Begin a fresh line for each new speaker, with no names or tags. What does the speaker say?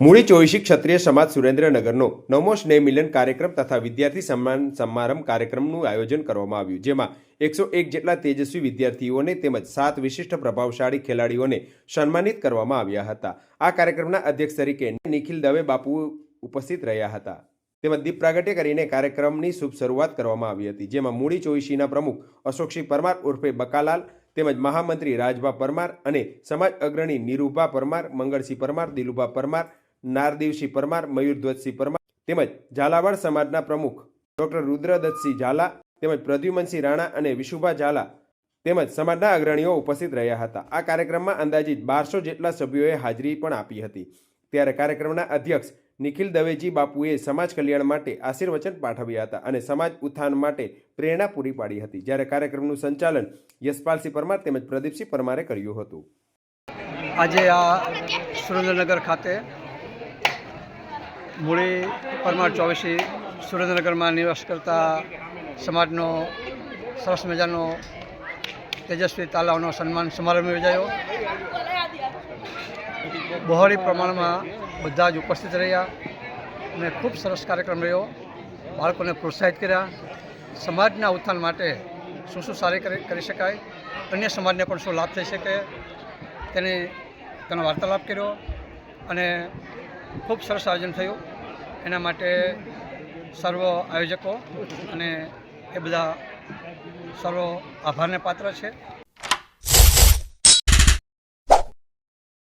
મૂળી ચોવીસી ક્ષત્રિય સમાજ સુરેન્દ્રનગરનો નવમો સ્નેહ મિલન કાર્યક્રમ તથા વિદ્યાર્થી સન્માન સમારંભ કાર્યક્રમનું આયોજન કરવામાં આવ્યું, જેમાં એકસો એક જેટલા તેજસ્વી વિદ્યાર્થીઓને તેમજ સાત વિશિષ્ટ પ્રભાવશાળી ખેલાડીઓને સન્માનિત કરવામાં આવ્યા હતા. આ કાર્યક્રમના અધ્યક્ષ તરીકે નિખિલ દવે બાપુ ઉપસ્થિત રહ્યા હતા. તેમજ દીપ પ્રાગટ્ય કરીને કાર્યક્રમની શુભ શરૂઆત કરવામાં આવી હતી, જેમાં મૂળી ચોવીસીના પ્રમુખ અશોકસિંહ પરમાર ઉર્ફે બકાલાલ, તેમજ મહામંત્રી રાજભા પરમાર અને સમાજ અગ્રણી નીરુભા પરમાર, મંગળસિંહ પરમાર, દિલુભા પરમાર નારદેવસિંહ પરમાર, મયુરધ્વજસિંહ પરમાર તેમજ ઝાલાવાડ સમાજના પ્રમુખ ડોક્ટર રુદ્રદત્તસિંહ ઝાલા તેમજ પ્રદ્યુમનસિંહ રાણા અને વિશુભા ઝાલા તેમજ સમાજના અગ્રણીઓ ઉપસ્થિત રહ્યા હતા. આ કાર્યક્રમમાં અંદાજિત બારસો જેટલા સભ્યોએ હાજરી પણ આપી હતી. ત્યારે કાર્યક્રમના અધ્યક્ષ નિખિલ દવેજી બાપુએ સમાજ કલ્યાણ માટે આશીર્વચન પાઠવ્યા હતા અને સમાજ ઉત્થાન માટે પ્રેરણા પૂરી પાડી હતી. જ્યારે કાર્યક્રમનું સંચાલન યશપાલસિંહ પરમાર તેમજ પ્રદીપસિંહ પરમારે કર્યું હતું.
આજે આ સુરેન્દ્રનગર ખાતે મૂળી પરમાર ચોવીસી સુરેન્દ્રનગરમાં નિવાસ કરતા સમાજનો સરસ મજાનો તેજસ્વી તાલાવનો સન્માન સમારંભ યોજાયો. બહોળી પ્રમાણમાં બધા જ ઉપસ્થિત રહ્યા અને ખૂબ સરસ કાર્યક્રમ રહ્યો. બાળકોને પ્રોત્સાહિત કર્યા. સમાજના ઉત્થાન માટે શું શું સારી કરી શકાય, અન્ય સમાજને પણ શું લાભ થઈ શકે, તેને તેનો વાર્તાલાપ કર્યો અને ખૂબ સરસ આયોજન થયું. એના માટે સર્વ આયોજકો અને એ બધા સર્વ આભારને પાત્ર છે.